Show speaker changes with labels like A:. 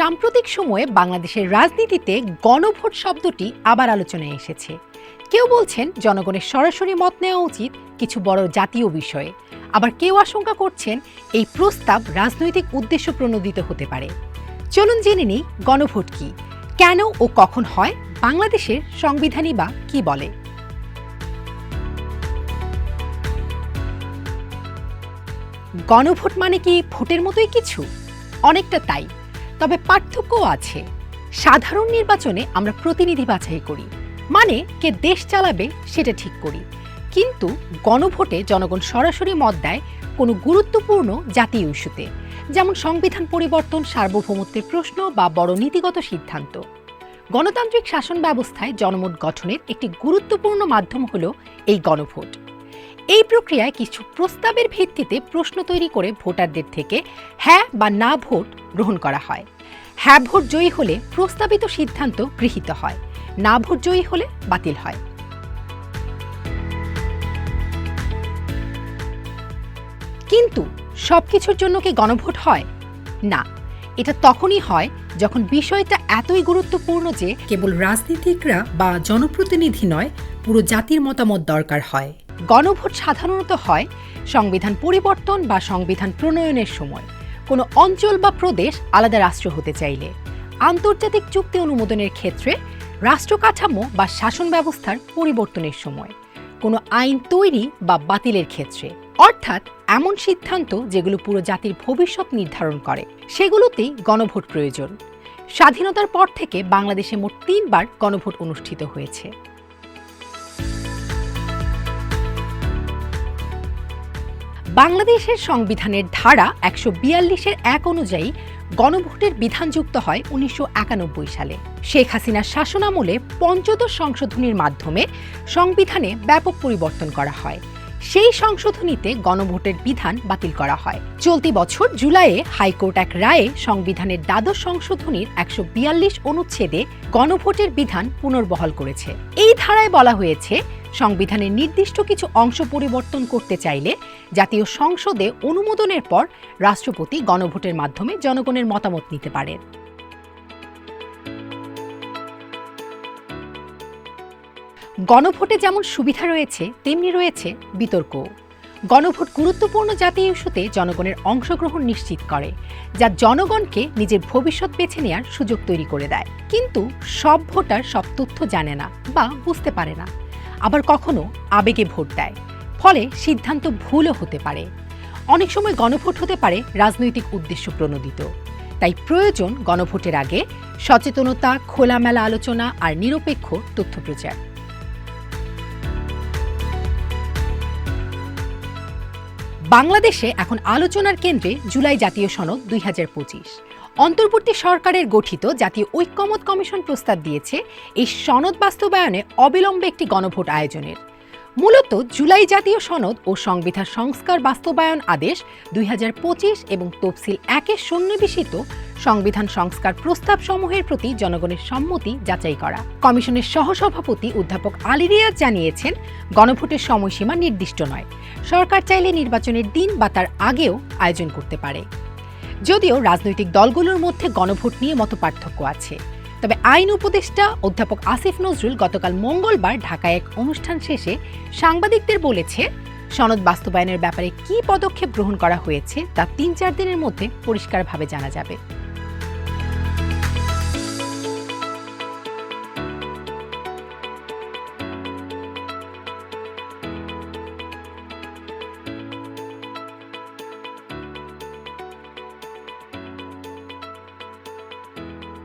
A: সাম্প্রতিক সময়ে বাংলাদেশের রাজনীতিতে গণভোট শব্দটি আবার আলোচনায় এসেছে। কেউ বলছেন জনগণের সরাসরি মত নেওয়া উচিত কিছু বড় জাতীয় বিষয়ে। আবার কেউ আশঙ্কা করছেন এই প্রস্তাব রাজনৈতিক উদ্দেশ্য প্রণোদিত হতে পারে। চলুন জেনে নিই গণভোট কি। কেন ও কখন হয়? বাংলাদেশের সংবিধানই বা কি বলে? গণভোট মানে কি ভোটের মতোই কিছু? অনেকটা তাই। তবে পার্থক্যও আছে। সাধারণ নির্বাচনে আমরা প্রতিনিধি বাছাই করি। মানে কে দেশ চালাবে সেটা ঠিক করি। কিন্তু গণভোটে জনগণ সরাসরি মত দেয় কোনো গুরুত্বপূর্ণ জাতীয় ইস্যুতে, যেমন সংবিধান পরিবর্তন, সার্বভৌমত্বের প্রশ্ন বা বড় নীতিগত সিদ্ধান্ত। গণতান্ত্রিক শাসন ব্যবস্থায় জনমত গঠনের একটি গুরুত্বপূর্ণ মাধ্যম হল এই গণভোট। এই প্রক্রিয়ায় কিছু প্রস্তাবের ভিত্তিতে প্রশ্ন তৈরি করে ভোটারদের থেকে হ্যাঁ বা না ভোট গ্রহণ করা হয়। হ্যাঁ ভোট জয়ী হলে প্রস্তাবিত সিদ্ধান্ত গৃহীত হয় না ভোট জয়ী হলে বাতিল হয়। কিন্তু সবকিছুর জন্য কি গণভোট হয়? না, এটা তখনই হয় যখন বিষয়টা এতই গুরুত্বপূর্ণ যে কেবল রাজনীতিকরা বা জনপ্রতিনিধি নয়, পুরো জাতির মতামত দরকার হয়। গণভোট সাধারণত হয় সংবিধান পরিবর্তন বা সংবিধান প্রণয়নের সময়। কোনো অঞ্চল বা প্রদেশ আলাদা রাষ্ট্র হতে চাইলে। আন্তর্জাতিক চুক্তি অনুমোদনের ক্ষেত্রে রাষ্ট্র কাঠামো বা শাসন ব্যবস্থার পরিবর্তনের সময়। কোনো আইন তৈরি বা বাতিলের ক্ষেত্রে। অর্থাৎ এমন সিদ্ধান্ত যেগুলো পুরো জাতির ভবিষ্যৎ নির্ধারণ করে। সেগুলোতেই গণভোট প্রয়োজন। স্বাধীনতার পর থেকে বাংলাদেশে মোট তিনবার গণভোট অনুষ্ঠিত হয়েছে। বাংলাদেশের সংবিধানের ধারা একশো বিয়াল্লিশের এক অনুযায়ী গণভোটের বিধান যুক্ত হয় উনিশশো একানব্বই সালে। শেখ হাসিনার শাসনামলে পঞ্চদশ সংশোধনীর মাধ্যমে সংবিধানে ব্যাপক পরিবর্তন করা হয়। সেই সংশোধনীতে গণভোটের বিধান বাতিল করা হয়। চলতি বছর জুলাইয়ে হাইকোর্ট এক রায়ে সংবিধানের দ্বাদশ সংশোধনীর একশো বিয়াল্লিশ অনুচ্ছেদে গণভোটের বিধান পুনর্বহাল করেছে। এই ধারায় বলা হয়েছে, সংবিধানের নির্দিষ্ট কিছু অংশ পরিবর্তন করতে চাইলে জাতীয় সংসদে অনুমোদনের পর রাষ্ট্রপতি গণভোটের মাধ্যমে জনগণের মতামত নিতে পারেন। গণভোটে যেমন সুবিধা রয়েছে, তেমনি রয়েছে বিতর্ক। গণভোট গুরুত্বপূর্ণ জাতীয় ইস্যুতে জনগণের অংশগ্রহণ নিশ্চিত করে, যা জনগণকে নিজের ভবিষ্যৎ বেছে নেওয়ার সুযোগ তৈরি করে দেয়। কিন্তু সব ভোটার সব তথ্য জানে না বা বুঝতে পারে না। আবার কখনো আবেগে ভোট দেয়। ফলে সিদ্ধান্ত ভুলও হতে পারে। অনেক সময় গণভোট হতে পারে রাজনৈতিক উদ্দেশ্য প্রণোদিত। তাই প্রয়োজন গণভোটের আগে সচেতনতা, খোলামেলা আলোচনা আর নিরপেক্ষ তথ্য প্রচার। বাংলাদেশে এখন আলোচনার কেন্দ্রে জুলাই জাতীয় সনদ দুই হাজার পঁচিশ। অন্তর্বর্তী সরকারের গঠিত জাতীয় ঐক্যমত কমিশন প্রস্তাব দিয়েছে, এই সনদ বাস্তবায়নে অবিলম্বে একটি গণভোট আয়োজনের। মূলত জুলাই জাতীয় সনদ ও সংবিধান সংস্কার বাস্তবায়ন আদেশ দুই হাজার পঁচিশ এবং তফসিল একে সন্নিবেশিত সংবিধান সংস্কার প্রস্তাব সমূহের প্রতি জনগণের সম্মতি যাচাই করা। কমিশনের সহসভাপতি অধ্যাপক আলী রিয়াজ জানিয়েছেন, গণভোটের সময়সীমা নির্দিষ্ট নয়। সরকার চাইলে নির্বাচনের দিন বা তার আগেও আয়োজন করতে পারে। যদিও রাজনৈতিক দলগুলোর মধ্যে গণভোট নিয়ে মত পার্থক্য আছে। তবে আইন উপদেষ্টা অধ্যাপক আসিফ নজরুল গতকাল মঙ্গলবার ঢাকায় এক অনুষ্ঠান শেষে সাংবাদিকদের বলেছে, সনদ বাস্তবায়নের ব্যাপারে কি পদক্ষেপ গ্রহণ করা হয়েছে তা তিন চার দিনের মধ্যে পরিষ্কারভাবে জানা যাবে।